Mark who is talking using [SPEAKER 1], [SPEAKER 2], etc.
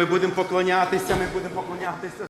[SPEAKER 1] ми будемо поклонятися, ми будемо поклонятися.